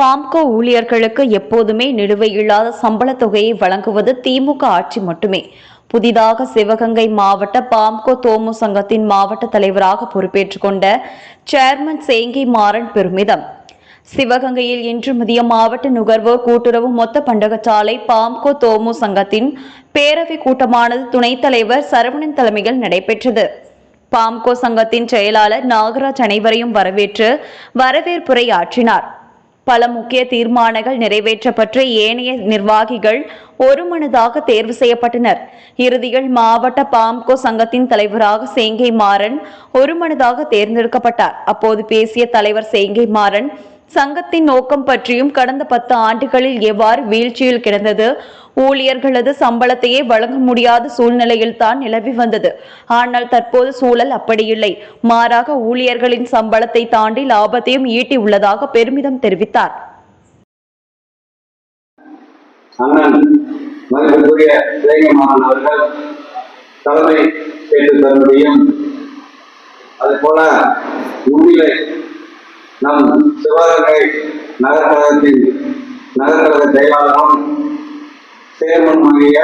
பாம்கோ ஊழியர்களுக்கு எப்போதுமே நிலுவையில்லாத சம்பள தொகையை வழங்குவது திமுக ஆட்சி மட்டுமே. புதிதாக சிவகங்கை மாவட்ட பாம்கோ தோமு சங்கத்தின் மாவட்ட தலைவராக பொறுப்பேற்றுக் கொண்ட சேர்மன் சேங்கி மாறன் பெருமிதம். சிவகங்கையில் இன்று முதிய மாவட்ட நுகர்வோர் கூட்டுறவு மொத்த பண்டகசாலை பாம்கோ தோமு சங்கத்தின் பேரவை கூட்டமானது துணைத் தலைவர் சரவணன் தலைமையில் நடைபெற்றது. பாம்கோ சங்கத்தின் செயலாளர் நாகராஜ் அனைவரையும் வரவேற்று வரவேற்புரை ஆற்றினார். பல முக்கிய தீர்மானங்கள் நிறைவேற்றப்பட்டு ஏனைய நிர்வாகிகள் ஒருமனதாக தேர்வு செய்யப்பட்டனர். இறுதியில் மாவட்ட பாம்கோ சங்கத்தின் தலைவராக சேங்கை மாறன் ஒருமனதாக தேர்ந்தெடுக்கப்பட்டார். அப்போது பேசிய தலைவர் சேங்கை மாறன் சங்கத்தின் நோக்கம் பற்றியும் கடந்த பத்து ஆண்டுகளில் எவ்வாறு வீழ்ச்சியில் கிடந்தது? ஊழியர்களது சம்பளத்தையே வழங்க முடியாத சூழ்நிலையில் தான் நிலவி வந்தது. ஆனால் தற்போது சூழல் அப்படியில்லை. மாறாக ஊழியர்களின் சம்பளத்தை தாண்டி லாபத்தையும் ஈட்டி உள்ளதாக பெருமிதம் தெரிவித்தார். தலைமை நம் சிவகங்கை நகர்கழகத்தின் நகர்கழக செயலாளரும் சேர்மன் ஆகிய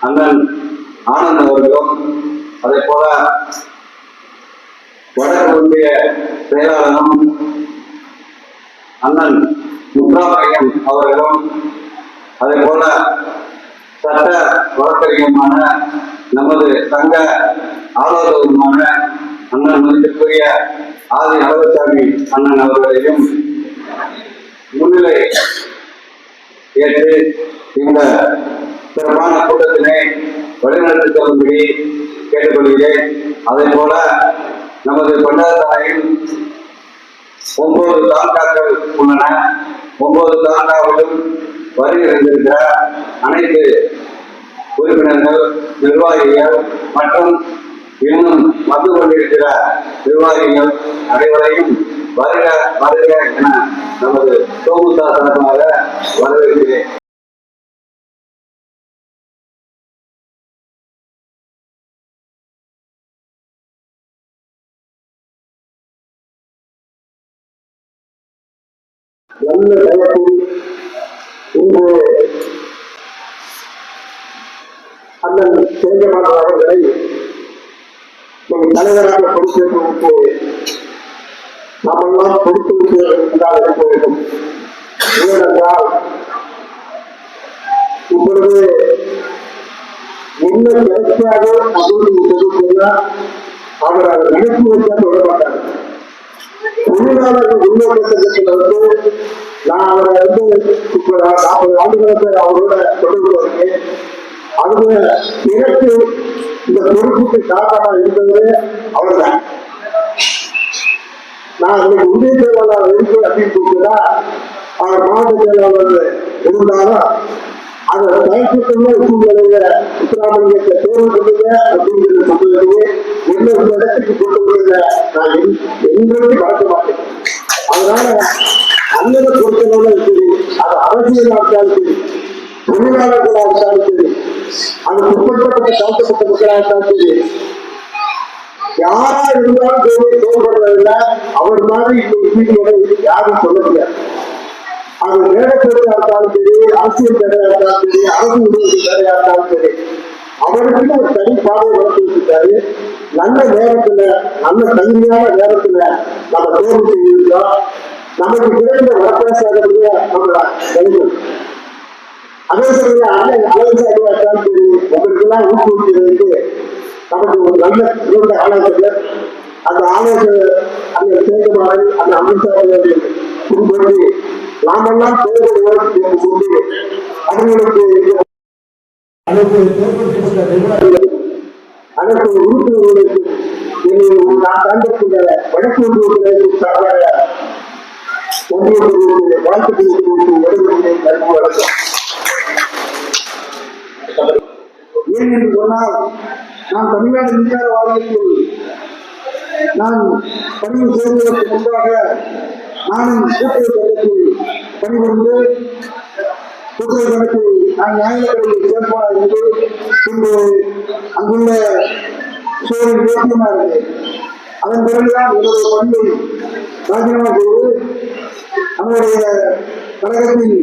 அண்ணன் ஆனந்த் அவர்களும் அதே போல வடகிழக்கிய செயலாளரும் அண்ணன் முத்ராபையன் அவர்களும் அதே போல சட்ட வழக்கறிஞருமான நமது சங்க ஆலோசகருமான அண்ணன் மதிப்பிற்குரிய ஆதி அழகசாமி அண்ணன் அவர்களையும் முன்னிலை ஏற்று இந்த சிறப்பான கூட்டத்தினை வழிநடத்தி செல்லும்படி கேட்டுக்கொள்கிறேன். அதே போல நமது பண்டாரத்தாயின் ஒன்பது தாண்டாக்கள் உள்ளன. ஒன்பது தாண்டாவிலும் வருகை இருந்திருக்கிற அனைத்து உறுப்பினர்கள் நிர்வாகிகள் மற்றும் இன்னும் வந்து கொண்டிருக்கிற நிர்வாகிகள் அனைவரையும் வருக வருக என நமது சோமுசா சார்பாக வரவேற்கிறேன். நல்ல தயத்தில் இன்று அண்ணன் சேந்தமான அவர்களை நம் தலைவராக பொறுப்பேற்றுவிட்டு நாமெல்லாம் பொறுப்பு விட்டு என்றால் இருக்க வேண்டும். ஏனென்றால் இப்பொழுது என்ன கிடைக்காதோ அப்படின்னு சொல்லிட்டீங்கன்னா அவர் அதை நினைப்பு வைக்க சொல்ல தொழிலாளர்கள் முன்னோட்டத்திற்கு வந்து நான் அவரை வந்து இப்ப நாற்பது ஆண்டுகளுக்கு அவரோட தொடர்பு இருக்கேன் எனக்கு இந்த பொறுப்புக்கு காரணமா இருந்தது அவர்தான். நான் இன்னைக்கு உண்மை செயலாளர் இருக்கு அப்படின்னு சொல்லிட்டா அவர் மாவட்ட செயலாளர் இருந்தாலும் அந்த தயக்கத்துள்ள சூழ்நிலையில உத்தராமலிங்கத்தை தேர்வு பண்ணுங்க அப்படிங்கிறது என்ன இடத்துக்கு கொண்டு வருங்க நான் எங்களுக்கு மறக்க மாட்டேன். அதனால அண்ணனை பொறுத்தளவுல சரி அது அரசியலா இருந்தாலும் சரி தொழிலாளர்களா இருந்தாலும் சரி அந்த பிற்படுத்தப்பட்ட தாழ்த்தப்பட்ட மக்களா சரி யாரா இருந்தாலும் சரி தோல்படுறதில்ல அவர் மாதிரி இந்த விஷயங்களை யாரும் சொல்ல முடியாது அது வேலைப்பேரையா இருந்தாலும் சரி அரசியல் பேரையா இருந்தாலும் சரி அரசு உதவி பேரையா இருந்தாலும் சரி அவருக்குன்னு ஒரு தனி பாதை வளர்த்து வச்சிருக்காரு. நல்ல நேரத்துல நல்ல தனிமையான நேரத்துல நம்ம தேர்வு செய்திருக்கோம் நமக்கு கிடைந்த வழக்கேசாதற்கு நம்மள கிடைக்கும் அதே அண்ணன் அழகசாமியா இருந்தாலும் சரி நமக்கு ஒரு நல்ல சிறந்த ஆலோசகர் அந்த ஆலோசகர் அந்த சேகமாறன் அந்த அமித்ஷாவை குறிப்பிட்டு நாமெல்லாம் தேர்தல் என்று சொல்லி அவர்களுக்கு அனைத்து தேர்ந்தெடுக்கப்பட்ட நிர்வாகிகள் அதற்கு உறுப்பினர்களுக்கு என்னை நான் கண்டிருக்கின்ற வழக்கு உறுப்பினர்களுக்கு சார்பாக ஒன்றிய வாழ்த்துக்களை வழக்கம் ஏன் என்று சொன்னால் நான் தமிழ்நாடு மின்சார வாரியத்தில் நான் பதிவு செய்வதற்கு முன்பாக நானும் கூட்டுறவு கழகத்தில் பணிபுரிந்து கூட்டுறவு கணக்கில் நான் நியாயத்துறையில் சேர்ப்பாக என்று பின்பு அங்குள்ள சூழல் யோக்கியமா இருந்தேன் அதன் பிறகுதான் என்னுடைய பணியை ராஜினாமா செய்து நம்முடைய கழகத்தில்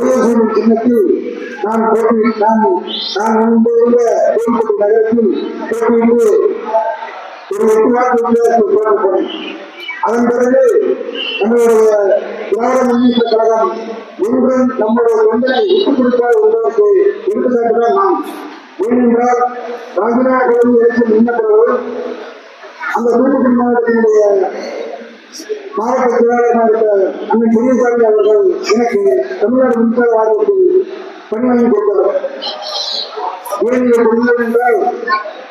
உதயசூரியன் சின்னத்தில் நான் போட்டி நான் நான் முன்பு கோயில்பட்டி நகரத்தில் போட்டியிட்டு ஒரு எட்டு அதன் பிறகு நம்மளுடைய திராவிட முன்னேற்ற கழகம் நம்முடைய தொண்டனை விட்டுக் கொடுக்காத என்பதற்கு எடுத்துக்காட்டுதான் நாம் ஏனென்றால் ராஜினாமா பகுதி எலெக்ஷன் நின்ற பிறகு அந்த தூத்துக்குடி மாவட்டத்தினுடைய மாவட்ட செயலாளராக இருக்க அண்ணன் பெரியசாமி அவர்கள் எனக்கு தமிழ்நாடு மின்சார வாரியத்தில் பணி வாங்கி கொடுத்தார் ஏன் இதை கொடுங்கள் என்றால்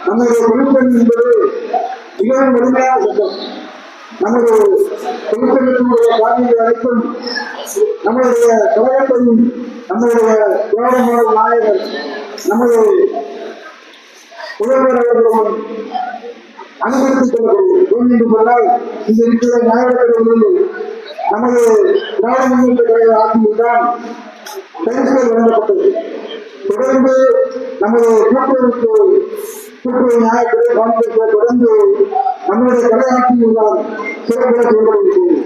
நம்முடைய தொழிற்சங்கம் என்பது மிகவும் வலிமையான சட்டம் நமது தொழிற்சங்கத்தினுடைய காரியங்கள் அனைத்தும் நம்மளுடைய கழகத்தையும் நம்மளுடைய திராவிட மாடல் நாயகர் நமது முதல்வர் அவர்களும் அனுமதித்துக் கொள்ளக்கூடிய என்று சொன்னால் இந்த இருக்கிற நியாயப்படுவதில் நமது திராவிட முன்னேற்ற கழக ஆட்சியில்தான் பரிசுகள் வழங்கப்பட்டது தொடர்ந்து நமது கூட்டுறவுக்கு கூட்டுறவு தொடர்ந்து நம்முடைய கலை செயல்படுகிறது